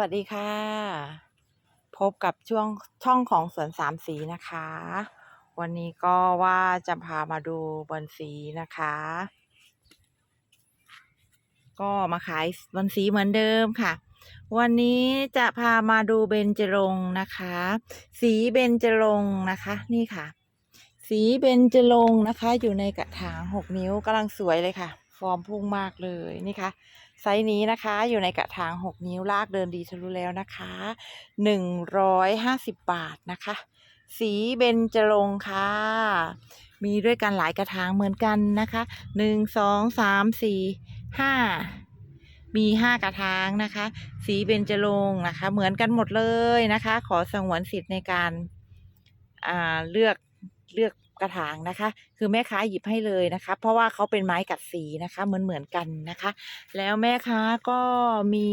วัสดีค่ะ พบกับช่วงช่องของสวนสามสีนะคะ วันนี้ก็ว่าจะพามาดูบอนสีนะคะ ก็มาขายบอนสีเหมือนเดิมค่ะ วันนี้จะพามาดูเบญจรงนะคะ สีเบญจรงนะคะนี่ค่ะ สีเบญจรงนะคะ อยู่ในกระถางหกนิ้วกำลังสวยเลยค่ะ ฟอร์มพุ่งมากเลยนี่ค่ะ ไซส์นี้นะคะอยู่ในกระถางหกนิ้วลากเดินดีทะลุแล้วนะคะหนึ่งร้อยห้าสิบาทนะคะ สีเบญจรงค่ะ มีด้วยกันหลายกระถางเหมือนกันนะคะหนึ่งสองสามสี่ห้ามีห้ากระถางนะคะ สีเบญจรงนะคะ เหมือนกันหมดเลยนะคะ ขอสงวนสิทธิ์ในการอ่าเลือกเลือก กระถางนะคะ คือแม่ค้าหยิบให้เลยนะคะ เพราะว่าเขาเป็นไม้กัดสีนะคะเหมือนเหมือนกันนะคะ แล้วแม่ค้าก็มี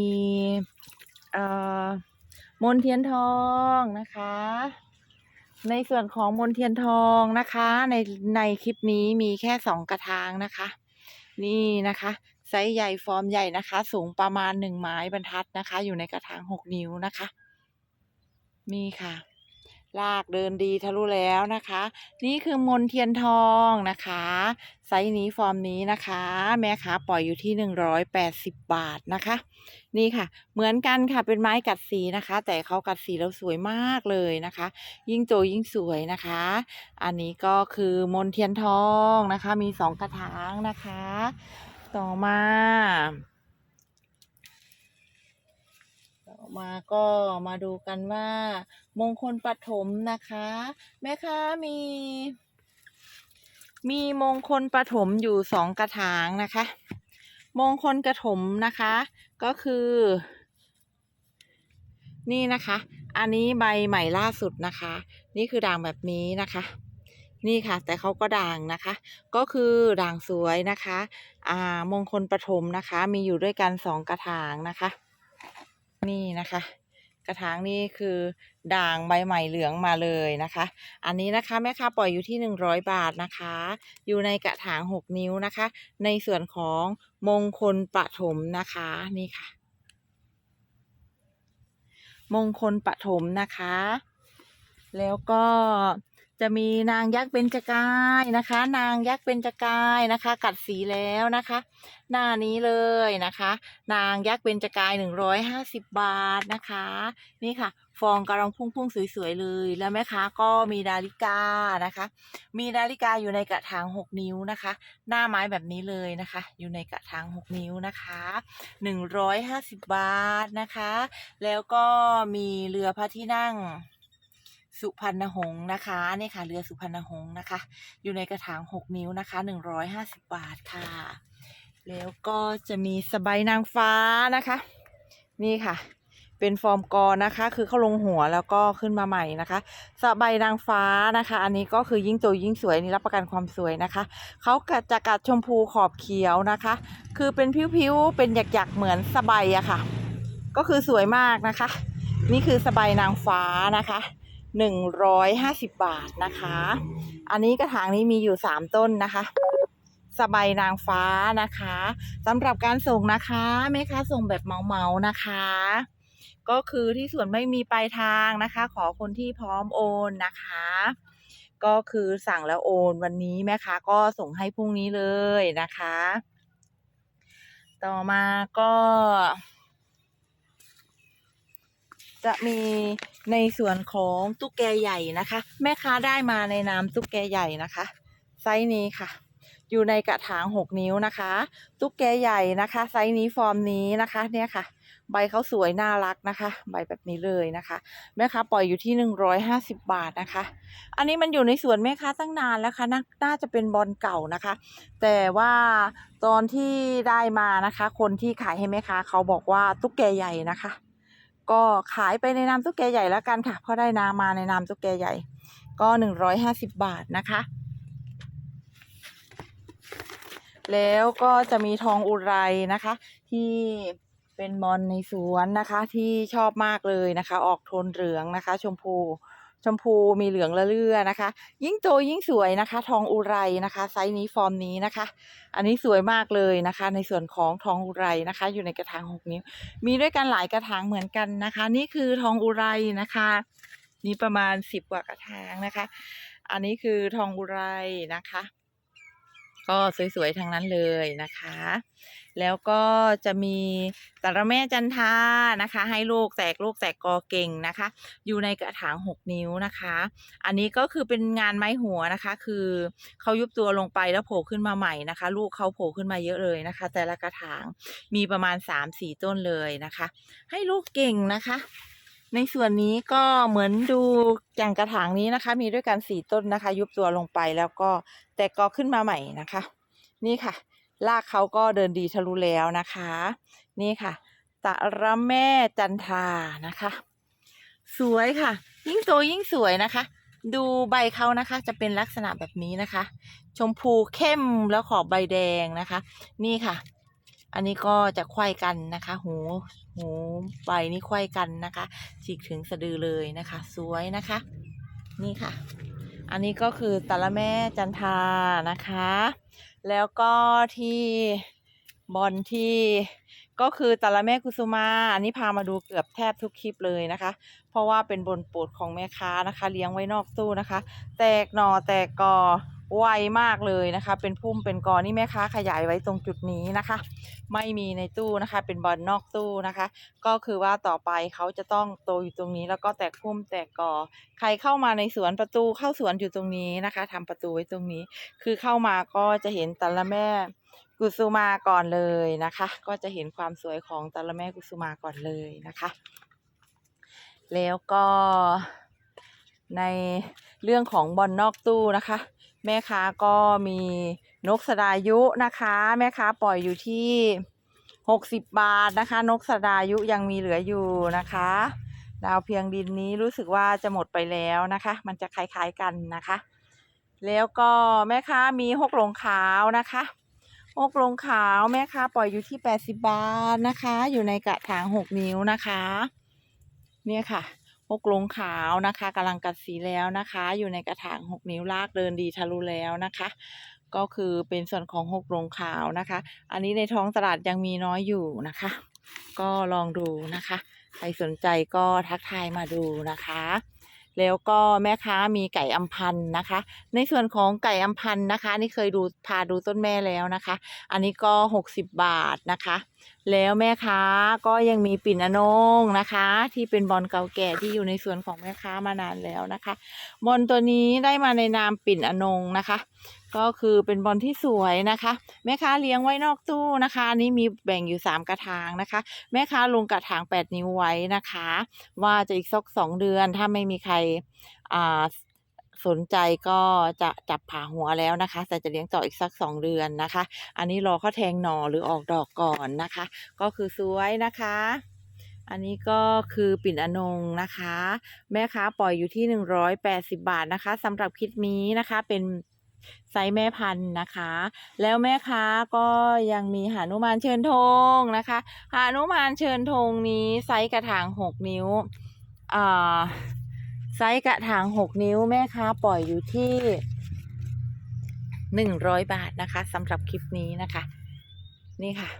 เอ่อมนเทียนทองนะคะในส่วนของมนเทียนทองนะคะ ในในคลิปนี้มีแค่สองกระถางนะคะ นี่นะคะไซส์ใหญ่ฟอร์มใหญ่นะคะ สูงประมาณหนึ่งไม้บรรทัดนะคะ อยู่ในกระถางหกนิ้วนะคะ นี่ค่ะ ลากเดินดีทะลุแล้วนะคะ นี่คือมนเทียนทองนะคะ ไซส์นี้ฟอร์มนี้นะคะ แม่ค้าปล่อยอยู่ที่หนึ่งร้อยแปดสิบบาทนะคะ นี่ค่ะ เหมือนกันค่ะเป็นไม้กัดสีนะคะ แต่เขากัดสีแล้วสวยมากเลยนะคะ ยิ่งโตยิ่งสวยนะคะ อันนี้ก็คือมนเทียนทองนะคะ มีสองกระถางนะคะ ต่อมา ต่อ มาก็มาดูกันว่า มงคลปฐมนะคะ แม่ค้ามี มีมงคลปฐมอยู่สองกระถางนะคะ มงคลกระถมนะคะ ก็คือ นี่นะคะ อันนี้ใบใหม่ล่าสุดนะคะ นี่คือด่างแบบนี้นะคะนี่ค่ะ แต่เขาก็ด่างนะคะ ก็คือด่างสวยนะคะ อ่ามงคลปฐมนะคะ มีอยู่ด้วยกันสองกระถางนะคะ นี่นะคะ กระถางนี่คือด่างใบใหม่เหลืองมาเลยนะคะ อันนี้นะคะแม่ค้าปล่อยอยู่ที่หนึ่งร้อยบาทนะคะ อยู่ในกระถางหกนิ้วนะคะ ในส่วนของมงคลปฐมนะคะนี่ค่ะ มงคลปฐมนะคะ แล้วก็ จะมีนางยักษ์เบญจกายนะคะ นางยักษ์เบญจกายนะคะ กัดสีแล้วนะคะ หน้านี้เลยนะคะ นางยักษ์เบญจกายหนึ่งร้อยห้าสิบบาทนะคะ นี่ค่ะ ฟองกำลังพุ่งๆสวยๆเลย แล้วแม่ค้าก็มีดาริกานะคะ มีดาริกาอยู่ในกระถางหกนิ้วนะคะ หน้าไม้แบบนี้เลยนะคะ อยู่ในกระถางหกนิ้วนะคะหนึ่งร้อยห้าสิบบาทนะคะ แล้วก็มีเรือพระที่นั่ง สุพรรณหงส์นะคะนี่ค่ะเรือสุพรรณหงส์นะคะ อยู่ในกระถางหกนิ้วนะคะหนึ่งร้อยห้าสิบบาทค่ะ แล้วก็จะมีสบายนางฟ้านะคะ นี่ค่ะ เป็นฟอร์มกอนะคะ คือเขาลงหัวแล้วก็ขึ้นมาใหม่นะคะสบายนางฟ้านะคะ อันนี้ก็คือยิ่งโตยิ่งสวยนี่รับประกันความสวยนะคะเขาจะกัดชมพูขอบเขียวนะคะ คือเป็นผิวๆเป็นหยักๆเหมือนสบายอะค่ะ ก็คือสวยมากนะคะ นี่คือสบายนางฟ้านะคะ หนึ่งร้อยห้าสิบบาทนะคะ อันนี้กระถางนี้มีอยู่สามต้นนะคะ สบายนางฟ้านะคะสำหรับการส่งนะคะแม่ค้าส่งแบบเหมาๆนะคะ ก็คือที่ส่วนไม่มีปลายทางนะคะ ขอคนที่พร้อมโอนนะคะ ก็คือสั่งแล้วโอนวันนี้แม่ค้าก็ส่งให้พรุ่งนี้เลยนะคะ ต่อมาก็ จะมีในส่วนของตุ๊กแกใหญ่นะคะ แม่ค้าได้มาในนามตุ๊กแกใหญ่นะคะ ไซส์นี้ค่ะ อยู่ในกระถางหกนิ้วนะคะ ตุ๊กแกใหญ่นะคะ ไซส์นี้ฟอร์มนี้นะคะเนี่ยค่ะ ใบเขาสวยน่ารักนะคะ ใบแบบนี้เลยนะคะ แม่ค้าปล่อยอยู่ที่หนึ่งร้อยห้าสิบบาทนะคะ อันนี้มันอยู่ในสวนแม่ค้าตั้งนานแล้วค่ะน่าจะเป็นบอลเก่านะคะ แต่ว่าตอนที่ได้มานะคะ คนที่ขายให้แม่ค้าเขาบอกว่าตุ๊กแกใหญ่นะคะ ก็ขายไปในนามตุ๊กแกใหญ่แล้วกันค่ะ เพราะได้นามาในนามตุ๊กแกใหญ่ ก็หนึ่งร้อยห้าสิบบาทนะคะ แล้วก็จะมีทองอุไรนะคะ ที่เป็นบอลในสวนนะคะที่ชอบมากเลยนะคะ ออกโทนเหลืองนะคะ ชมพู ชมพูมีเหลืองละเลือนะคะ ยิ่งโตยิ่งสวยนะคะ ทองอุไรนะคะ ไซส์นี้ฟอร์มนี้นะคะ อันนี้สวยมากเลยนะคะ ในส่วนของทองอุไรนะคะ อยู่ในกระถางหกนิ้ว มีด้วยกันหลายกระถางเหมือนกันนะคะ นี่คือทองอุไรนะคะนี่ประมาณสิบกว่ากระถางนะคะ อันนี้คือทองอุไรนะคะ ก็สวยๆทั้งนั้นเลยนะคะ แล้วก็จะมีตระแม่จันทานะคะ ให้ลูกแตกลูกแตกกอเก่งนะคะ อยู่ในกระถางหกนิ้วนะคะ อันนี้ก็คือเป็นงานไม้หัวนะคะ คือเขายุบตัวลงไปแล้วโผล่ขึ้นมาใหม่นะคะ ลูกเขาโผล่ขึ้นมาเยอะเลยนะคะ แต่ละกระถางมีประมาณสามสี่ต้นเลยนะคะ ให้ลูกเก่งนะคะ ในส่วนนี้ก็เหมือนดูอย่างกระถางนี้นะคะ มีด้วยกันสี่ต้นนะคะ ยุบตัวลงไปแล้วก็แตกกอขึ้นมาใหม่นะคะ นี่ค่ะรากเขาก็เดินดีทะลุแล้วนะคะ นี่ค่ะตะระแม่จันทานะคะ สวยค่ะ ยิ่งโตยิ่งสวยนะคะ ดูใบเขานะคะ จะเป็นลักษณะแบบนี้นะคะ ชมพูเข้มแล้วขอบใบแดงนะคะ นี่ค่ะ อันนี้ก็จะไขว้กันนะคะ หูหูใบนี่ไขว้กันนะคะฉีกถึงสะดือเลยนะคะ สวยนะคะ นี่ค่ะ อันนี้ก็คือตะละแม่จันทานะคะ แล้วก็ที่บอลที่ก็คือตะละแม่กุสุมา อันนี้พามาดูเกือบแทบทุกคลิปเลยนะคะ เพราะว่าเป็นบนโปรดของแม่ค้านะคะ เลี้ยงไว้นอกตู้นะคะ แตกหน่อแตกกอ ไวมากเลยนะคะ เป็นพุ่มเป็นกอนี่แม่ค้าขยายไว้ตรงจุดนี้นะคะ ไม่มีในตู้นะคะ เป็นบอลนอกตู้นะคะ ก็คือว่าต่อไปเขาจะต้องโตอยู่ตรงนี้ แล้วก็แตกพุ่มแตกกอ ใครเข้ามาในสวนประตูเข้าสวนอยู่ตรงนี้นะคะทำประตูไว้ตรงนี้ คือเข้ามาก็จะเห็นตะละแม่กุสุมาก่อนเลยนะคะ ก็จะเห็นความสวยของตะละแม่กุสุมาก่อนเลยนะคะ แล้วก็ในเรื่องของบอลนอกตู้นะคะ แม่ค้าก็มีนกสดายุนะคะ แม่ค้าปล่อยอยู่ที่หกสิบบาทนะคะ นกสดายุยังมีเหลืออยู่นะคะ ดาวเพียงดินนี้รู้สึกว่าจะหมดไปแล้วนะคะ มันจะคล้ายๆกันนะคะ แล้วก็แม่ค้ามีหกหลงขาวนะคะหกหลงขาวแม่ค้าปล่อยอยู่ที่แปดสิบบาทนะคะ อยู่ในกระถางหกนิ้วนะคะ เนี่ยค่ะ หกลงขาวนะคะกำลังกัดสีแล้วนะคะ อยู่ในกระถางหกนิ้วลากเดินดีทะลุแล้วนะคะ ก็คือเป็นส่วนของหกลงขาวนะคะ อันนี้ในท้องตลาดยังมีน้อยอยู่นะคะ ก็ลองดูนะคะ ใครสนใจก็ทักทายมาดูนะคะแล้วก็แม่ค้ามีไก่อำพันธ์นะคะ ในส่วนของไก่อำพันธ์นะคะ นี่เคยดูพาดูต้นแม่แล้วนะคะ อันนี้ก็ 60 บาทนะคะแล้วแม่ค้าก็ยังมีปิ่นอนงนะคะ ที่เป็นบอลเก่าแก่ที่อยู่ในสวนของแม่ค้ามานานแล้วนะคะบอลตัวนี้ได้มาในนามปิ่นอนงนะคะ ก็คือเป็นบอลที่สวยนะคะ แม่ค้าเลี้ยงไว้นอกตู้นะคะอันนี้มีแบ่งอยู่สามกระถางนะคะ แม่ค้าลงกระถางแปดนิ้วไว้นะคะ ว่าจะอีกสักสองเดือนถ้าไม่มีใครอ่า สนใจก็จะจับผ่าหัวแล้วนะคะแต่จะเลี้ยงต่ออีกสักสองเดือนนะคะ อันนี้รอเขาแทงหน่อหรือออกดอกก่อนนะคะ ก็คือสวยนะคะ อันนี้ก็คือปิ่นอนงนะคะ แม่ค้าปล่อยอยู่ที่หนึ่งร้อยแปดสิบาทนะคะสำหรับคลิปนี้นะคะเป็นไซส์แม่พันธุ์นะคะ แล้วแม่ค้าก็ยังมีหานุมานเชิญธงนะคะหานุมานเชิญธงนี้ไซส์กระถางหกนิ้วอ่า ไซส์กระถางหกนิ้วแม่ค้าปล่อยอยู่ที่หนึ่งร้อยบาทนะคะสำหรับคลิปนี้นะคะ นี่ค่ะ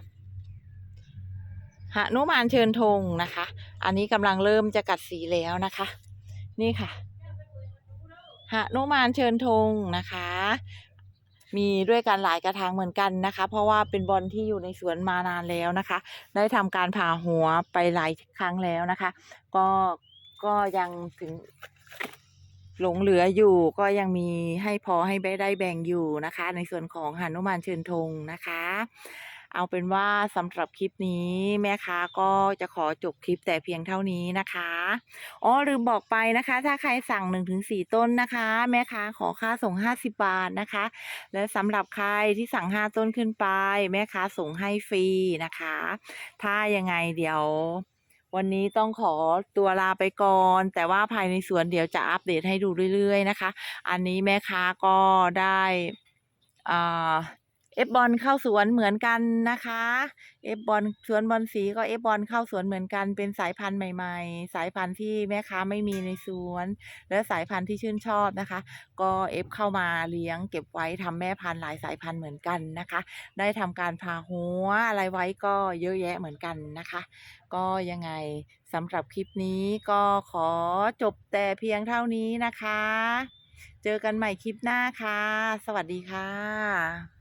หานุมานเชิญธงนะคะ อันนี้กำลังเริ่มจะกัดสีแล้วนะคะ นี่ค่ะหานุมานเชิญธงนะคะ มีด้วยกันหลายกระถางเหมือนกันนะคะ เพราะว่าเป็นบอลที่อยู่ในสวนมานานแล้วนะคะ ได้ทำการผ่าหัวไปหลายครั้งแล้วนะคะ ก็ ก็ยังถึง หลงเหลืออยู่ก็ยังมีให้พอให้ได้แบ่งอยู่นะคะ ในส่วนของหานุมานเชิญธงนะคะ เอาเป็นว่าสำหรับคลิปนี้แม่ค้าก็จะขอจบคลิปแต่เพียงเท่านี้นะคะอ๋อลืมบอกไปนะคะ ถ้าใครสั่ง1นถึงสต้นนะคะ แม่ค้าขอค่าส่ง 50 บาทนะคะ และสำหรับใครที่สั่ง 5 ต้นขึ้นไป แม่ค้าส่งให้ฟรีนะคะ ถ้ายังไงเดี๋ยว วันนี้ต้องขอตัวลาไปก่อน แต่ว่าภายในสวนเดี๋ยวจะอัปเดตให้ดูเรื่อยๆนะคะ อันนี้แม่ค้าก็ได้อ่า เอฟบอลเข้าสวนเหมือนกันนะคะเอฟบอลสวนบอลสีก็เอฟบอลเข้าสวนเหมือนกันเป็นสายพันธุ์ใหม่ ๆ สายพันธุ์ที่แม่ค้าไม่มีในสวน และสายพันธุ์ที่ชื่นชอบนะคะ ก็เอฟเข้ามาเลี้ยงเก็บไว้ทำแม่พันธุ์หลายสายพันธุ์เหมือนกันนะคะ ได้ทำการผ่าหัวอะไรไว้ก็เยอะแยะเหมือนกันนะคะ ก็ยังไงสำหรับคลิปนี้ก็ขอจบแต่เพียงเท่านี้นะคะ เจอกันใหม่คลิปหน้าค่ะ สวัสดีค่ะ